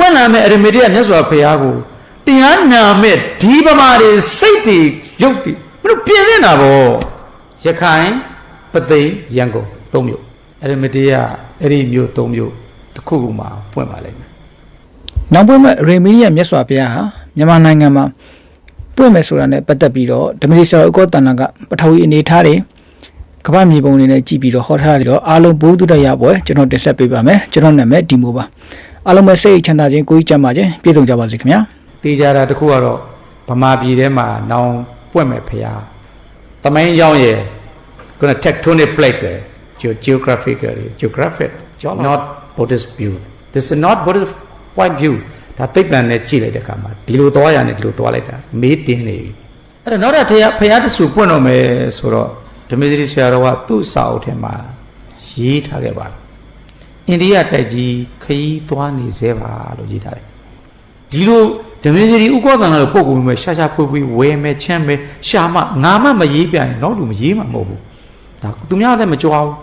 ပွင့်လာမဲ့အရမီတရမြတ်စွာဘုရားကိုတရားနာမဲ့ဒီပမာတွေစိတ်တွေရုပ်တွေမင်းတို့ပြင်နေတာဗောရခိုင်ပသိမ်ရန်ကုန်သုံးမြို့အရမီတရအဲ့ဒီမြို့သုံးမြို့တစ်ခုခုမှာပွင့်ပါလိမ့်မယ်နောက်ပွင့်မဲ့ရေမီနီယမြတ်စွာဘုရားဟာမြန်မာနိုင်ငံမှာပွင့်မယ်ဆိုတာနဲ့ပတ်သက်ပြီးတော့ဓမ္မစီဆရာအကောတန်နာကပထဝီအနေထားတွေကမ္ဘာမြေပုံတွေနဲ့ကြည့်ပြီးတော့ဟောထားတယ်တော့အားလုံးဘုဒ္ဓတရပွဲကျွန်တော်တင်ဆက်ပေးပါမယ်ကျွန်တော်နာမည်ဒီမိုပါ အားလုံးပဲစိတ်ချမ်းသာခြင်းကိုယ်ကြီးကျမ်းပါခြင်းပြည့်စုံကြပါစေခင်ဗျာတေးကြတာတစ်ခုကတော့ဗမာပြည်ထဲမှာနောင်ပွင့်မဲ့ဖရာတမိုင်းကြောင်းရဲ့ခုန tectonic plate ပဲ geo- geographically geographic not buddhist view this is not buddhist point view ဒါသိပ္ပံနဲ့ကြည့်လိုက်တဲ့အခါမှာဒီလိုသွားရနေဒီလိုသွားလိုက်တာမေးတင်းနေပြီအဲ့တော့နောက်တစ်ထပ်ဖရာတဆူပွင့်တော့မယ်ဆိုတော့ဓမ္မစရိဆရာတော်ကသူ့စာအုပ်ထဲမှာရေးထားခဲ့ပါတယ် အိန္ဒိယတိုက်ကြီးခရီးသွားနေသေးပါလို့ရေးထားတယ်ဒီလိုဓမ္မစရီဥက္ကောသံဃာကိုပုတ်ကုန်မယ်ရှာရှာဖွေဖွေဝဲမယ်ချမ်းမယ်ရှာမငါမမရေးပြရင်တော့လူမရေးမှာမဟုတ်ဘူးဒါသူများလည်းမကြွားဘူး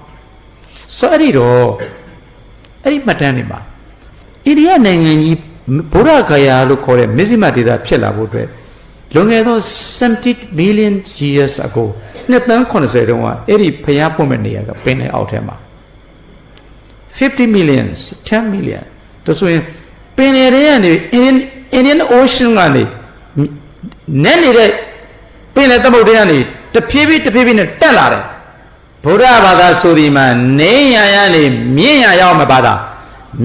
ဆိုအဲ့ဒီတော့အဲ့ဒီမှတ်တမ်းတွေမှာအိန္ဒိယနိုင်ငံကြီးဗုဒ္ဓဂယာလို့ခေါ်တဲ့မစ္စည်းမဒေသဖြစ်လာဖို့အတွက်လွန်ခဲ့သော70 million years ago နှစ်သန်း80တုန်းကအဲ့ဒီဖျားပွင့်မဲ့နေရာကပင်ในအောက်ထဲမှာ 50 millions 10 million ဒါဆိုရင်ပင်လယ်ထဲကနေ Indian Indian Ocean ကနေနဲ့နေတဲ့ပင်လယ်သမုဒ္ဒရာကနေတဖြည်းဖြည်းတဖြည်းဖြည်းနဲ့တက်လာတယ်ဗုဒ္ဓဘာသာဆိုဒီမှာနေရရနေမြင့်ရရောက်မှာဘာသာ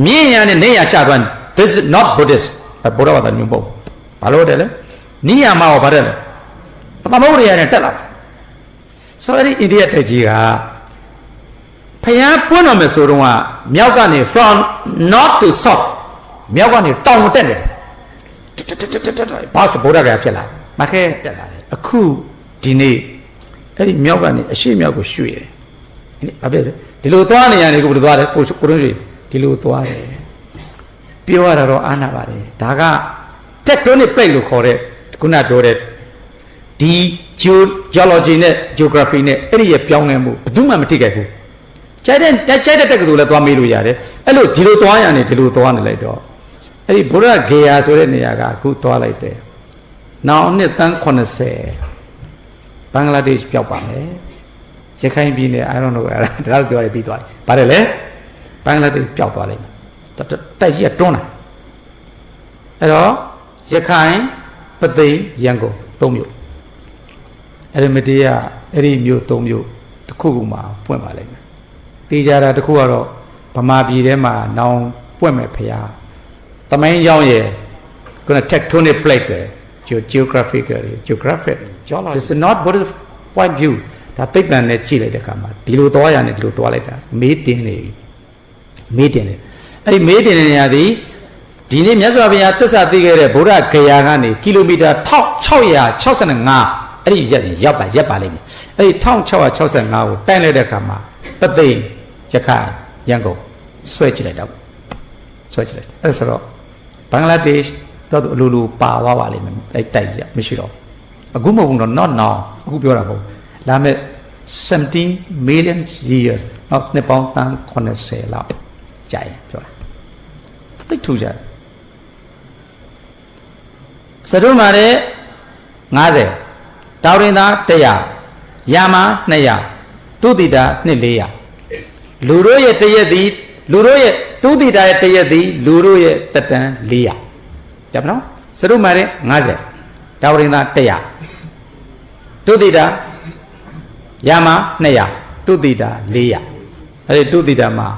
မြင့်ရနဲ့နေရချသွား this is not buddhist ဗုဒ္ဓဘာသာညွှန်ဖို့ဘာလို့တယ်လဲနိယာမဟောဗါတယ်လဲသမုဒ္ဒရာနဲ့တက်လာတာဆိုအဲ့ဒီအိန္ဒိယတက်ကြီးကဖျားပွင့်တော်မယ်ဆိုတော့က မြောက်ကနေ from north to south မြောက်ကနေတောင်ကိုတက်နေတယ်ဘာစဗုဒ္ဓဂယာဖြစ်လာမခဲတက်လာတယ်အခုဒီနေ့အဲ့ဒီမြောက်ကနေအရှိမြောက်ကိုရွှေ့တယ်ဒီနေ့ဘာဖြစ်လဲဒီလိုသွားနေရတယ်ကိုဘယ်လိုသွားလဲကိုကိုတွန်းရွှေ့ဒီလိုသွားတယ်ပြောရတာတော့အာနာပါတယ်ဒါက tectonic plate လို့ခေါ်တဲ့ခုနပြောတဲ့ဒီ geology နဲ့ geography နဲ့အဲ့ဒီရဲ့ပြောင်းလဲမှုဘယ်သူမှမထိခိုက်ဘူး ကြိုက်တဲ့ကြိုက်တဲ့တက်ကတူလည်းသွားမေးလို့ရတယ်အဲ့လိုဒီလိုသွားရနေဒီလိုသွားနေလိုက်တော့အဲ့ဒီဘုရားဂေယာဆိုတဲ့နေရာကအခုသွားလိုက်တယ်နောက်နှစ်တန်း80ဘင်္ဂလားဒေ့ရှ်ပြောက်ပါမယ်ရခိုင်ပြည်နယ် I don't know အဲ့ဒါဒါတော့ပြောရပြီးသွားပြီဗါတယ်လေဘင်္ဂလားဒေ့ရှ်ပြောက်သွားလိမ့်မယ်တက်တက်ကြီးကတွန်းလာအဲ့တော့ရခိုင်ပသိမ်ရန်ကုန်သုံးမြို့အဲ့ဒီမတေးကအဲ့ဒီမြို့သုံးမြို့တစ်ခုခုမှာပွင့်ပါလိမ့်မယ် တေးကြတာတစ်ခုကတော့ဗမာပြည်ထဲမှာနောင်ပွင့်မဲ့ဖရာတမိုင်းကြောင်းရဲ့ခုန tectonic plate ပဲ geo- geographically geographic this is not Buddhist point view ဒါသိပ္ပံနဲ့ကြည့်လိုက်တဲ့အခါမှာဒီလိုသွားရနေဒီလိုသွားလိုက်တာမေးတင်နေပြီမေးတင်နေအဲ့ဒီမေးတင်နေနေရသည်ဒီနေ့မြတ်စွာဘုရားတစ္ဆာသိခဲ့တဲ့ဗုဒ္ဓဂယာကနေကီလိုမီတာ1665အဲ့ဒီရက်ရောက်ပါရက်ပါလိမ့်မယ်အဲ့ဒီ1665ကိုတိုက်လိုက်တဲ့အခါမှာပသိမ် ရခိုင်ရန်ကုန်ဆွဲကြည့်လိုက်တော့ဆွဲကြည့်လိုက်အဲ့ဒါဆိုတော့ဘင်္ဂလားဒေ့ရှ်တော့အလိုလိုပါသွားပါလိမ့်မယ်အဲ့တိုက်ရမရှိတော့အခုမဟုတ်ဘူးတော့ not now အခုပြောတာမဟုတ်လာမဲ့17 million years နောက်နှစ်ပေါင်းတန်း80လောက်ကြာရင်ပြောတာသိထူကြတယ်စရုမာတဲ့90တောင်ရင်သား100ယာမ200သူတိတာ2400 လူတို့ရဲ့တရက်သည်လူတို့ရဲ့သူတိတာရဲ့တရက်သည်လူတို့ရဲ့တတန်400ကြပါနော်စရုမာတဲ့90တောင်ရင်သား100သူတိတာယာမ200သူတိတာ400အဲ့ဒီသူတိတာမှာ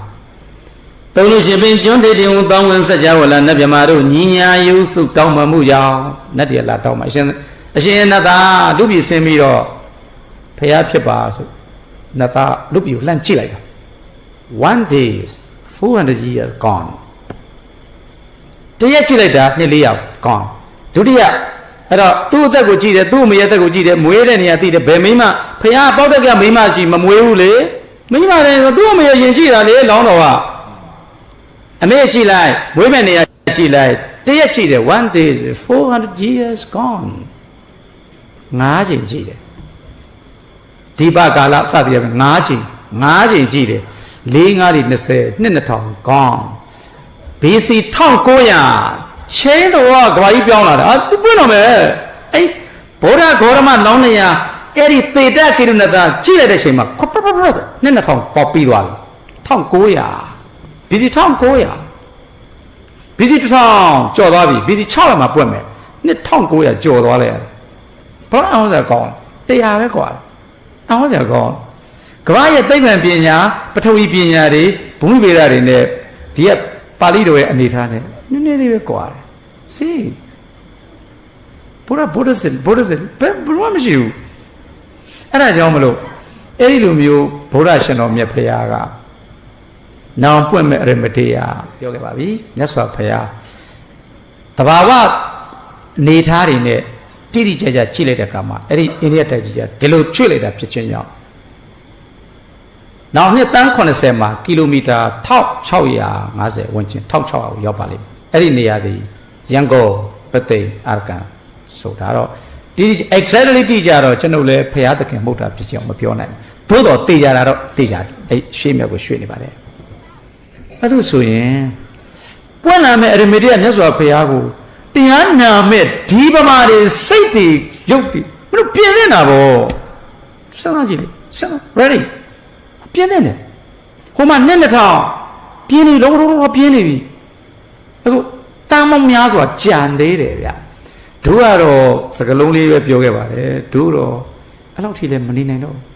တုံးလို့ရှင်ပင်ကျွန်းတေတင်ဝတောင်းဝင်ဆက်ကြဝလာနတ်မြမာတို့ညီညာယုစုတောင်းပန်မှုကြောင့်နတ်တရားလာတောင်းပါအရှင်အရှင်နတ်သားလူပြည်ဆင်းပြီးတော့ဖះဖြစ်ပါဆိုနတ်သားလူပြည်ကိုလှမ်းကြည့်လိုက်တာ one day 400 years gone တရက်ကြည့်လိုက်တာနှစ်လေးယောက် gone ဒုတိယအဲ့တော့သူ့အသက်ကိုကြည့်တယ်သူ့အမေရဲ့အသက်ကိုကြည့်တယ်မွေးတဲ့နေရာသိတယ်ဘယ်မိမဖះပေါက်တက်ကမိမကြီးမမွေးဘူးလေမိမတယ်သူ့အမေရင်ကြည့်တာလေလောင်းတော်ကအမေကြည့်လိုက်မွေးမဲ့နေရာကြည့်လိုက်တရက်ကြည့်တယ် one day is 400 years gone ငါးချိန်ကြည့်တယ်ဒီပကာလစသည်ရမယ်ငါးချိန်ငါးချိန်ကြည့်တယ် ၄၅တွေ20နှစ်2000 gone BC 1900ချင်းတော့ကဘာကြီးပြောင်းလာတာအာသူပွင့်တော့မယ်အဲ့ဗုဒ္ဓဂေါရမနောင်နေရအဲ့ဒီသေတကိရုဏတာကြည့်လိုက်တဲ့ချိန်မှာခွတ်ပပပဆိုနှစ်2000ပေါပြီးသွားပြီ1900 BC 1900 BC 1000ကျော်သွားပြီ BC 600မှာပွင့်မယ်နှစ်1900ကျော်သွားလဲဘာလို့အောင်စားကောင်းတရားပဲကွာအောင်စားကောင်း ကမ္ဘာရဲ့သိပ္ပံပညာပထဝီပညာတွေဘုံဗေဒတွေနဲ့ဒီကပါဠိတော်ရဲ့အနေထားနဲ့နည်းနည်းလေးပဲကွာတယ်စီဘုရားဘုရားစင်ဘုရားစင်ဘယ်ဘယ်မှမရှိဘူးအဲ့ဒါကြောင့်မလို့အဲ့ဒီလိုမျိုးဘုရားရှင်တော်မြတ်ဖရာကနောင်ပွင့်မဲ့အရမတေယပြောခဲ့ပါပြီမြတ်စွာဘုရားတဘာဝအနေထားတွေနဲ့တိတိကျကျကြည့်လိုက်တဲ့အခါမှာအဲ့ဒီအိန္ဒိယတိုက်ကြီးကဒီလိုချွေလိုက်တာဖြစ်ခြင်းကြောင့် နောက်နှစ်တန်း80မှာကီလိုမီတာ1650ဝန်းကျင်1600ကိုရောက်ပါလိမ့်မယ်အဲ့ဒီနေရာဒီရန်ကုန်ပသိမ်အာရကန်ဆိုတာတော့ဒီ exactly တိကြတော့ကျွန်တော်လည်းဖရာသခင်မှုတ်တာဖြစ်ချင်အောင်မပြောနိုင်ဘူးသို့တော့တေကြတာတော့တေကြတယ်အဲ့ရွှေ့မြတ်ကိုရွှေ့နေပါတယ်အဲ့လိုဆိုရင်ပွင့်လာမဲ့အရမေတ္တမြတ်စွာဘုရားကိုတရားနာမဲ့ဒီပမာတွေစိတ်တွေရုပ်တွေဘယ်လိုပြင်နေတာဗောစဉ်းစားကြည့်လေစဉ်းစား ready ပြင်နေတယ်ဟိုမှာနှစ်နှစ်ထောင်ပြင်းနေလုံးလုံးလုံးပြင်းနေပြီအခုတာမများစွာကြံသေးတယ်ဗျတို့ကတော့စကလုံးလေးပဲပြောခဲ့ပါတယ်တို့တော့အဲ့လောက်ထိလည်းမနေနိုင်တော့ဘူး